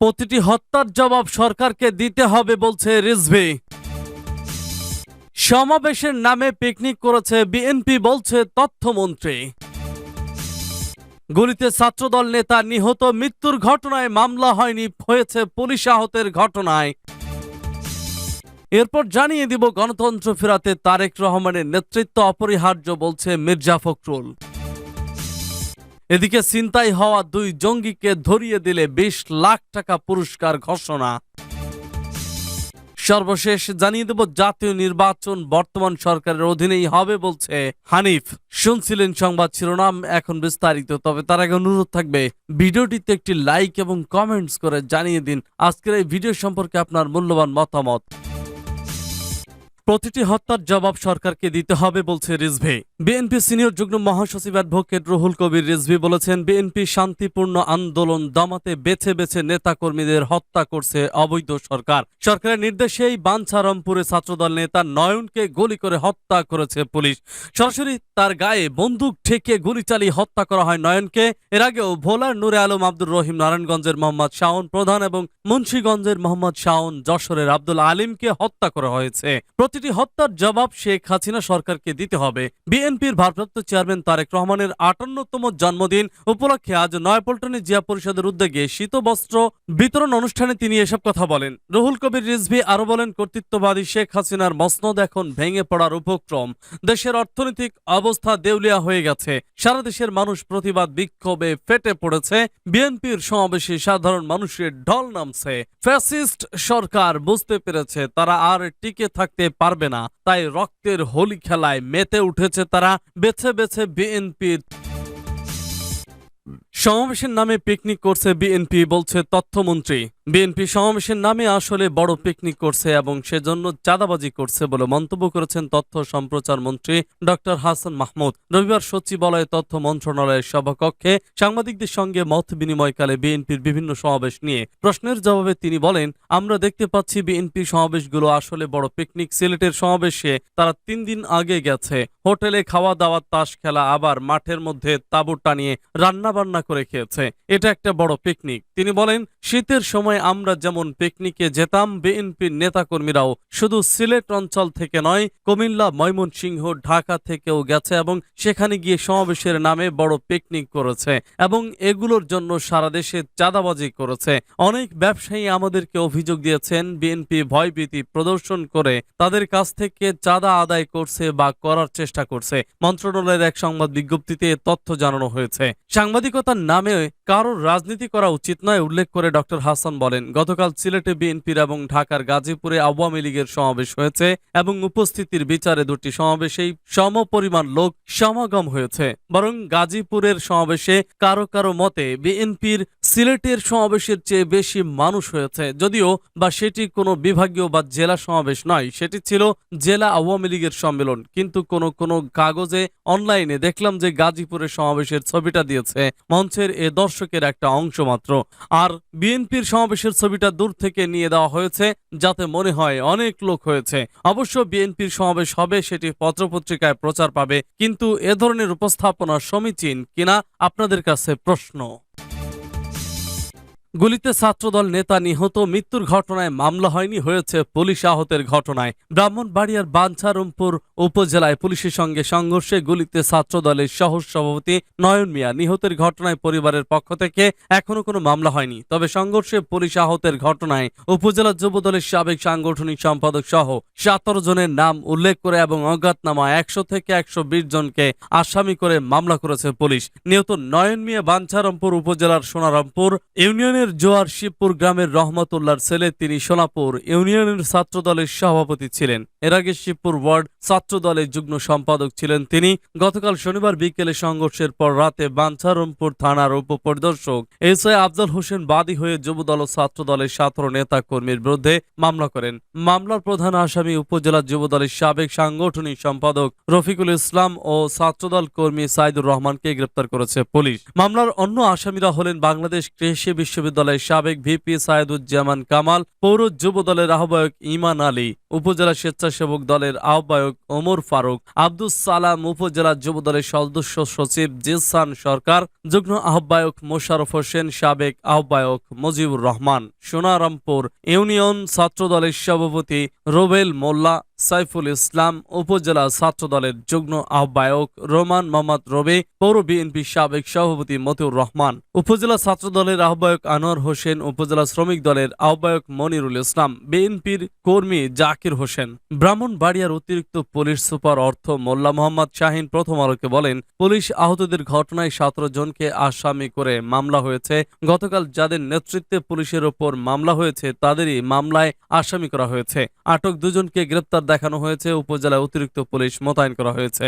প্রতিটি হত্যার জবাব সরকারকে দিতে হবে, বলছে রিজভি। সমাবেশের নামে পিকনিক করেছে বিএনপি, বলছে তথ্যমন্ত্রী। গুলিতে ছাত্রদল নেতা নিহত, মৃত্যুর ঘটনায় মামলা হয়নি, হয়েছে পুলিশ আহতের ঘটনায়। এরপর জানিয়ে দিব, গণতন্ত্র ফেরাতে তারেক রহমানের নেতৃত্ব অপরিহার্য, বলছে মির্জা ফখরুল। এদিকে ছিনতাই হওয়া দুই জঙ্গিকে ধরিয়ে দিলে বিশ লাখ টাকা পুরস্কার ঘোষণা। সর্বশেষ জানিয়ে দেব, জাতীয় নির্বাচন বর্তমান সরকারের অধীনেই হবে বলছে হানিফ। শুনছিলেন সংবাদ শিরোনাম, এখন বিস্তারিত, তবে তার আগে অনুরোধ থাকবে, ভিডিওটিতে একটি লাইক এবং কমেন্টস করে জানিয়ে দিন। আজকের এই ভিডিও সম্পর্কে আপনার মূল্যবান মতামত। প্রতিটি হত্যার জবাব সরকারকে দিতে হবে, বলছে রিজভি। বিএনপি সিনিয়র যুগ্ম মহাসচিব অ্যাডভোকেট রুহুল কবির রিজভি বলেছেন, বিএনপি শান্তিপূর্ণ আন্দোলন দমাতে বেছে বেছে নেতাকর্মীদের হত্যা করছে অবৈধ সরকার। সরকারের নির্দেশেই বাঞ্ছারামপুরে ছাত্রদল নেতা নয়নকে গুলি করে হত্যা করেছে পুলিশ। সরাসরি তার গায়ে বন্দুক ঠেকে গুলি চালিয়ে হত্যা করা হয় নয়নকে। এর আগেও ভোলার নূরে আলম, আব্দুর রহিম, নারায়ণগঞ্জের মোহাম্মদ শাওন প্রধান এবং মুন্সীগঞ্জের মোহাম্মদ শাওন যশোরের আব্দুল আলিমকে হত্যা করা হয়েছে। প্রতিটি হত্যার জবাব শেখ হাসিনা সরকারকে দিতে হবে। বিএনপির ভারপ্রাপ্ত চেয়ারম্যান তারেক রহমানের আটান্নতম জন্মদিন উপলক্ষে আজ নয়াপল্টনে জিয়া পরিষদের উদ্যোগে শীতবস্ত্র বিতরণ অনুষ্ঠানে তিনি এসব কথা বলেন। রুহুল কবির রিজভি আরও বলেন, কর্তৃত্ববাদী শেখ হাসিনার মসনদ এখন ভেঙে পড়ার উপক্রম। দেশের অর্থনৈতিক অবস্থা দেউলিয়া হয়ে গেছে। সারা দেশের মানুষ প্রতিবাদ বিক্ষোভে ফেটে পড়েছে। বিএনপির সমাবেশে সাধারণ মানুষের ঢল নামছে। ফ্যাসিস্ট সরকার বুঝতে পেরেছে তারা আর টিকে থাকতে পারবে না। তাই রক্তের হোলি খেলায় মেতে উঠেছে তারা। বেছে বেছে বিএনপির সমাবেশের নামে পিকনিক করছে বিএনপি, বলছে তথ্যমন্ত্রী। বিএনপি সমাবেশের নামে আসলে বড় পিকনিক করছে এবং সেজন্য চাঁদাবাজি করছে বলে মন্তব্য করেছেন তথ্য সম্প্রচার মন্ত্রী ডক্টর হাসান মাহমুদ। রবিবার সচিবালয়ে তথ্য মন্ত্রণালয়ের সভাকক্ষে সাংবাদিকদের সঙ্গে মত বিনিময়কালে বিএনপির বিভিন্ন সমাবেশ নিয়ে প্রশ্নের জবাবে তিনি বলেন, আমরা দেখতে পাচ্ছি বিএনপি সমাবেশগুলো আসলে বড় পিকনিক সিলেটের সমাবেশে তারা তিন দিন আগে গেছে। হোটেলে খাওয়া দাওয়া তাস খেলা আবার মাঠের মধ্যে তাঁবু টানিয়ে রান্না বান্না করে খেয়েছে। এটা একটা বড় পিকনিক তিনি বলেন, শীতের সময় আমরা যেমন পিকনিকে যেতাম বিএনপির নেতাকর্মীরাও শুধু সিলেট অঞ্চল থেকে নয়, কুমিল্লা, ময়মনসিংহ, ঢাকা থেকেও গেছে এবং সেখানে গিয়ে সমাবেশের নামে বড় পিকনিক করেছে এবং এগুলোর জন্য সারা দেশে চাঁদাবাজি করেছে। অনেক ব্যবসায়ী আমাদেরকে অভিযোগ দিয়েছেন, বিএনপি ভয়ভীতি প্রদর্শন করে তাদের কাছ থেকে চাঁদা আদায় করছে বা করার চেষ্টা করছে। মন্ত্রণালয়ের এক সংবাদ বিজ্ঞপ্তিতে তথ্য জানানো হয়েছে। সাংবাদিকতার নামে কারোর রাজনীতি করা উচিত নয় উল্লেখ করে ডক্টর হাসান বলেন, গতকাল সিলেটে বিএনপির এবং ঢাকার গাজীপুরে আওয়ামী লীগের সমাবেশ হয়েছে এবং উপস্থিতির বিচারে দুটি সমাবেশেই সমপরিমাণ লোক সমাগম হয়েছে। বরং গাজীপুরের সমাবেশে কারও কারও মতে বিএনপির সিলেটের সমাবেশের চেয়ে বেশি মানুষ হয়েছে। যদিও বা সেটি কোনো বিভাগীয় বা জেলা সমাবেশ নয়, সেটি ছিল জেলা আওয়ামী লীগের সম্মেলন। কিন্তু কোনো কোনো কাগজে অনলাইনে দেখলাম যে গাজীপুরের সমাবেশের ছবিটা দিয়েছে, মঞ্চের এ দর্শকের একটা অংশ মাত্র। আর বিএনপির সমাবেশের ছবিটা দূর থেকে নিয়ে দেওয়া হয়েছে, যাতে মনে হয় অনেক লোক হয়েছে। অবশ্য বিএনপির সমাবেশ হবে, সেটি পত্রপত্রিকায় প্রচার পাবে, কিন্তু এ ধরনের উপস্থাপনা সমীচীন কিনা আপনাদের কাছে প্রশ্ন। গুলিতে ছাত্রদল নেতা নিহত, মৃত্যুর ঘটনায় মামলা হয়নি, হয়েছে পুলিশ আহতের ঘটনায়। ব্রাহ্মণবাড়িয়ার বাঞ্ছারমপুর উপজেলায় পুলিশের সঙ্গে সংঘর্ষে গুলিতে ছাত্রদলের সহ সভাপতি নয়ন মিয়া নিহতের ঘটনায় পরিবারের পক্ষ থেকে এখনও কোনো মামলা হয়নি। তবে সংঘর্ষে পুলিশ আহতের ঘটনায় উপজেলা যুবদলের সাবেক সাংগঠনিক সম্পাদক সহ সতেরো জনের নাম উল্লেখ করে এবং অজ্ঞাতনামা একশো থেকে একশো বিশ জনকে আসামি করে মামলা করেছে পুলিশ। নিহত নয়ন মিয়া বাঞ্ছারামপুর উপজেলার সোনারামপুর ইউনিয়নের জোয়ার শিবপুর গ্রামের রহমতুল্লার ছেলে তিনি সোনাপুর ইউনিয়নের ছাত্রদলের সভাপতি ছিলেন। এর আগে শিবপুর ওয়ার্ড ছাত্র দলের যুগ্ম সম্পাদক ছিলেন তিনি। গতকাল শনিবার বিকেলে সংঘর্ষের পর রাতে বাঞ্ছারামপুর থানার উপপরিদর্শক এস আই আফজাল হোসেন বাদী হয়ে যুবদল ও ছাত্র দলের সতেরো নেতা কর্মীর বিরুদ্ধে মামলা করেন। মামলার প্রধান আসামি উপজেলা যুবদলের সাবেক সাংগঠনিক সম্পাদক রফিকুল ইসলাম ও ছাত্রদল কর্মী সাইদুর রহমানকে গ্রেপ্তার করেছে পুলিশ। মামলার অন্য আসামিরা হলেন বাংলাদেশ কৃষি বিশ্ববিদ্যালয়ের সাবেক ভিপি সাইদুজ্জামান কামাল, পৌর যুব দলের আহ্বায়ক ইমান আলী। উপজেলা স্বেচ্ছাসেবক দলের আহ্বায়ক ওমর ফারুক, আব্দুস সালাম উপজেলা যুবদলের সদস্য সচিব জিসান সরকার, যুগ্ম আহ্বায়ক মোশারফ হোসেন, সাবেক আহ্বায়ক মুজিবুর রহমান। সোনারামপুর ইউনিয়ন ছাত্রদলের সভাপতি রোবেল মোল্লা সাইফুল ইসলাম উপজেলা ছাত্র দলের যুগ্ম আহ্বায়ক রোমান মোহাম্মদ রবি, পৌর বিএনপি সাবেক সভাপতি মতিউর রহমান, উপজেলা ছাত্র দলের আহ্বায়ক আনোয়ার হোসেন, উপজেলা শ্রমিক দলের আহ্বায়ক মনিরুল ইসলাম, বিএনপির কর্মী জাকির হোসেন। ব্রাহ্মণবাড়িয়ার অতিরিক্ত পুলিশ সুপার অর্থ মোল্লা মোহাম্মদ শাহিন প্রথম আলোকে বলেন, পুলিশ আহতদের ঘটনায় সতেরো জনকে আসামি করে মামলা হয়েছে। গতকাল যাদের নেতৃত্বে পুলিশের ওপর মামলা হয়েছে, তাদেরই মামলায় আসামি করা হয়েছে। আটক দুজনকে গ্রেপ্তার দেখানো হয়েছে, উপজেলায় অতিরিক্ত পুলিশ মোতায়েন করা হয়েছে।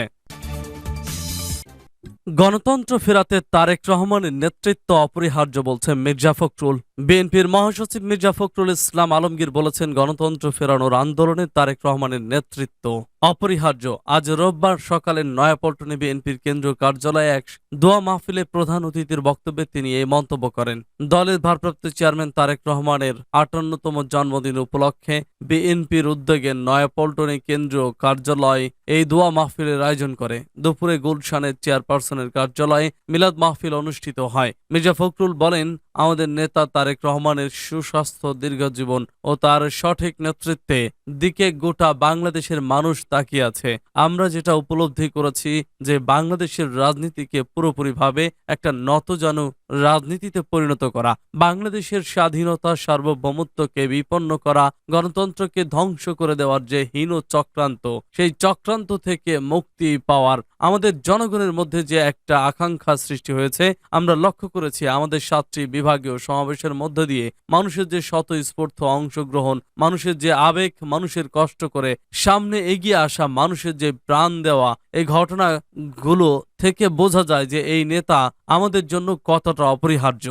গণতন্ত্র ফেরাতে তারেক রহমানের নেতৃত্ব অপরিহার্য বলছে মির্জা ফখরুল। বিএনপির মহাসচিব মির্জা ফখরুল ইসলাম আলমগীর বলেছেন, গণতন্ত্র ফেরানোর আন্দোলনে তারেক রহমানের নেতৃত্ব। অপরিহার্য। আজ রোববার সকালে নয়াপল্টনে বিএনপির কেন্দ্রীয় কার্যালয়ে এক দোয়া মাহফিলে প্রধান অতিথির বক্তব্যে তিনি এই মন্তব্য করেন। দলের ভারপ্রাপ্ত চেয়ারম্যান তারেক রহমানের আটান্নতম জন্মদিন উপলক্ষে বিএনপির উদ্যোগে নয়াপল্টনে কেন্দ্রীয় কার্যালয় এই দোয়া মাহফিলের আয়োজন করে। দুপুরে গুলশানের চেয়ারপারসনের কার্যালয়ে মিলাদ মাহফিল অনুষ্ঠিত হয়। মির্জা ফখরুল বলেন আমাদের নেতা তারেক রহমানের সুস্বাস্থ্য দীর্ঘজীবন ও তার সঠিক নেতৃত্বে দিকে গোটা বাংলাদেশের মানুষ তাকিয়ে আছে। আমরা যেটা উপলব্ধি করেছি যে বাংলাদেশের রাজনীতিকে পুরোপুরিভাবে একটা নতজানু রাজনীতিতে পরিণত করা, বাংলাদেশের স্বাধীনতা, সার্বভৌমত্বকে বিপন্ন করা, গণতন্ত্রকে ধ্বংস করে দেওয়ার যে হীন চক্রান্ত, সেই চক্রান্ত থেকে মুক্তি পাওয়ার আমাদের জনগণের মধ্যে যে একটা আকাঙ্ক্ষা সৃষ্টি হয়েছে, আমরা লক্ষ্য করেছি আমাদের সাতটি বিভাগীয় সমাবেশের মধ্য দিয়ে মানুষের যে স্বতঃস্ফূর্ত অংশগ্রহণ, মানুষের যে আবেগ, মানুষের কষ্ট করে সামনে এগিয়ে আসা, মানুষের যে প্রাণ দেওয়া, এই ঘটনাগুলো থেকে বোঝা যায় যে এই নেতা আমাদের জন্য কতটা অপরিহার্য।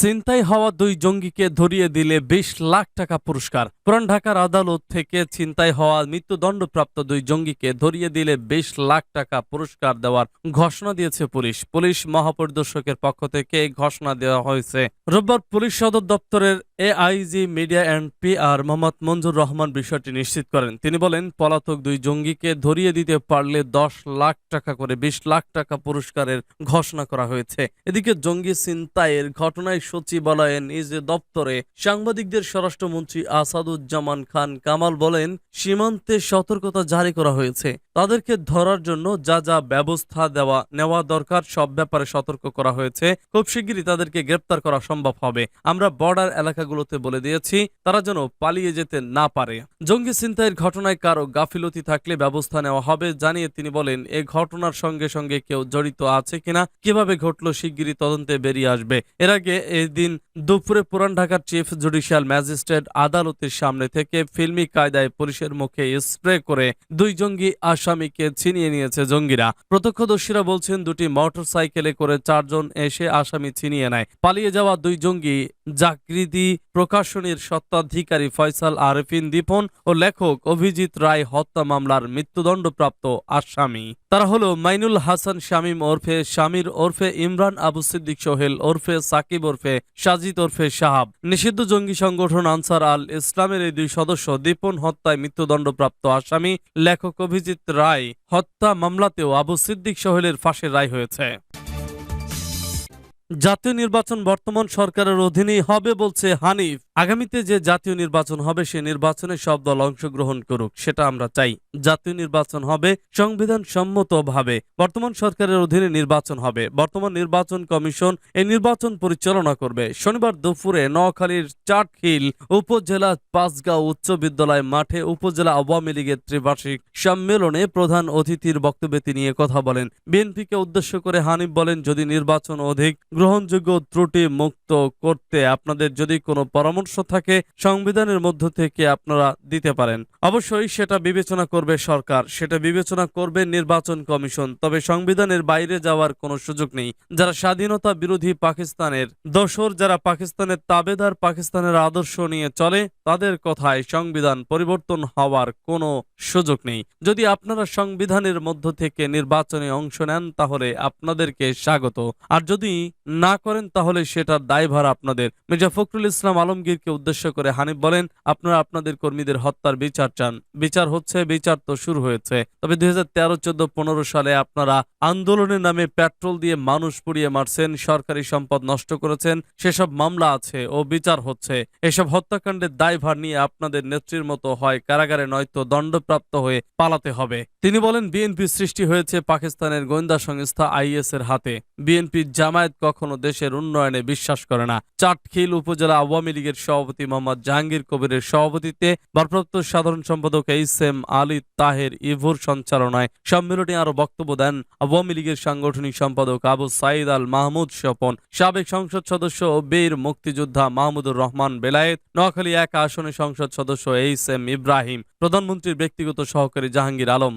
ছিনতাই হওয়া দুই জঙ্গিকে ধরিয়ে দিলে বিশ লাখ টাকা পুরস্কার। পুরান ঢাকার আদালত থেকে ছিনতাই হওয়া মৃত্যুদণ্ডপ্রাপ্ত দুই জঙ্গিকে ধরিয়ে দিলে বিশ লাখ টাকা পুরস্কার দেওয়ার ঘোষণা দিয়েছে পুলিশ। পুলিশ মহাপরিদর্শকের পক্ষ থেকে ঘোষণা দেওয়া হয়েছে। রোববার পুলিশ সদর দপ্তরের AIG media and PR Mohammad Manjur Rahman বিষয়টি নিশ্চিত করেন। তিনি বলেন, পলাতক দুই জঙ্গিকে ধরিয়ে দিতে পারলে দশ লাখ টাকা করে বিশ লাখ টাকা পুরস্কারের ঘোষণা করা হয়েছে। এদিকে জঙ্গি ছিনতাইয়ের ঘটনায় সচিবালয়ে নিজ দপ্তরে সাংবাদিকদের স্বরাষ্ট্রমন্ত্রী আসাদুজ্জামান খান কামাল বলেন, সীমান্তে সতর্কতা জারি করা হয়েছে। তাদেরকে ধরার জন্য যা যা ব্যবস্থা দেওয়া, নেওয়া দরকার সব ব্যাপারে সতর্ক করা হয়েছে। খুব শিগগিরই তাদেরকে গ্রেপ্তার করা সম্ভব হবে। আমরা বর্ডার এলাকাগুলোতে বলে দিয়েছি, তারা যেন পালিয়ে যেতে না পারে। জঙ্গি ছিনতাইয়ের ঘটনায় কারও গাফিলতি থাকলে ব্যবস্থা নেওয়া হবে জানিয়ে তিনি বলেন, এ ঘটনার সঙ্গে সঙ্গে কেউ জড়িত আছে কিনা, কীভাবে ঘটলো শিগগিরই তদন্তে বেরিয়ে আসবে। এর আগে এদিন দুপুরে পুরান ঢাকার চিফ জুডিশিয়াল ম্যাজিস্ট্রেট আদালতের সামনে থেকে ফিল্মি কায়দায় পুলিশের মুখে স্প্রে করে দুই জঙ্গি আসামিকে ছিনিয়ে নিয়েছে জঙ্গিরা। প্রত্যক্ষদর্শীরা বলছেন, দুটি মোটরসাইকেলে করে চারজন এসে আসামি ছিনিয়ে নেয়। পালিয়ে যাওয়া দুই জঙ্গি জাকৃতি প্রকাশনীর সত্ত্বাধিকারী ফয়সাল আরেফিন দীপন ও লেখক অভিজিৎ রায় হত্যা মামলার মৃত্যুদণ্ডপ্রাপ্ত আসামি। তারা হলো মাইনুল হাসান শামীম ওরফে শামির ওরফে ইমরান আবু সিদ্দিক সোহেল ওরফে সাকিব ওরফে সাজিদ ওরফে সাহাব নিষিদ্ধ জঙ্গি সংগঠন আনসার আল ইসলামের এই দুই সদস্য দীপন হত্যায় মৃত্যুদণ্ডপ্রাপ্ত আসামি। লেখক অভিজিৎ রায় হত্যা মামলাতেও আবু সিদ্দিক সোহেলের ফাঁসের রায় হয়েছে। জাতীয় নির্বাচন বর্তমান সরকারের অধীনেই হবে বলছে হানিফ। আগামীতে যে জাতীয় নির্বাচন হবে, সে নির্বাচনে সব দল অংশগ্রহণ করুক, সেটা আমরা চাই। জাতীয় নির্বাচন হবে সংবিধান সম্মতভাবে বর্তমান সরকারের অধীনে নির্বাচন হবে। বর্তমান নির্বাচন কমিশন এই নির্বাচন পরিচালনা করবে। শনিবার দুপুরে নোয়াখালীর চাটখিল উপজেলা পাঁচগাঁও উচ্চ বিদ্যালয় মাঠে উপজেলা আওয়ামী লীগের ত্রিবার্ষিক সম্মেলনে প্রধান অতিথির বক্তব্যে তিনি কথা বলেন। বিএনপিকে উদ্দেশ্য করে হানিফ বলেন, যদি নির্বাচন অধিক গ্রহণযোগ্য ত্রুটি মুক্ত করতে আপনাদের যদি কোনো পরামর্শ থাকে, সংবিধানের মধ্য থেকে আপনারা দিতে পারেন। অবশ্যই সেটা বিবেচনা করবে সরকার। সেটা বিবেচনা করবে নির্বাচন কমিশন। তবে সংবিধানের বাইরে যাওয়ার কোনো সুযোগ নেই। যারা স্বাধীনতা বিরোধী পাকিস্তানের দোসর যারা পাকিস্তানের তাবেদার, পাকিস্তানের আদর্শ নিয়ে চলে, তাদের কথায় সংবিধান পরিবর্তন হওয়ার কোনো সুযোগ নেই। যদি আপনারা সংবিধানের মধ্য থেকে নির্বাচনে অংশ নেন, তাহলে আপনাদেরকে স্বাগত। আর যদি না করেন, তাহলে সেটার দায়ভার আপনাদের। মির্জা ফখরুল ইসলাম আলমগীরকে উদ্দেশ্য করে হানিফ বলেন, আপনারা আপনাদের কর্মীদের হত্যার বিচার চান। বিচার হচ্ছে, বিচার তো শুরু হয়েছে। তবে দুই হাজার তেরো, চোদ্দ, পনেরো সালে আপনারা আন্দোলনের নামে পেট্রোল দিয়ে মানুষ পুড়িয়ে মারছেন, সরকারি সম্পদ নষ্ট করেছেন, সেসব মামলা আছে ও বিচার হচ্ছে। এসব হত্যাকাণ্ডের দায়ভার নিয়ে আপনাদের নেত্রীর মতো হয় কারাগারে নয়তো দণ্ডপ্রাপ্ত হয়ে পালাতে হবে। তিনি বলেন, বিএনপি সৃষ্টি হয়েছে পাকিস্তানের গোয়েন্দা সংস্থা আইএস এর হাতে। বিএনপি জামায়াত কখনো দেশের উন্নয়নে বিশ্বাস করে না। চাটখিল উপজেলা আওয়ামী লীগের সভাপতি মোহাম্মদ জাহাঙ্গীর কবিরের সভাপতিত্বে ভারপ্রাপ্ত সাধারণ সম্পাদক এইস এম আলী তাহের ইভুর সঞ্চালনায় সম্মেলনে আরও বক্তব্য দেন আওয়ামী লীগের সাংগঠনিক সম্পাদক আবু সাইদ আল মাহমুদ স্বপন, সাবেক সংসদ সদস্য ও বীর মুক্তিযোদ্ধা মাহমুদুর রহমান বেলায়েত, নোয়াখালী এক আসনে সংসদ সদস্য এইস এম ইব্রাহিম, প্রধানমন্ত্রীর ব্যক্তিগত সহকারী জাহাঙ্গীর আলম।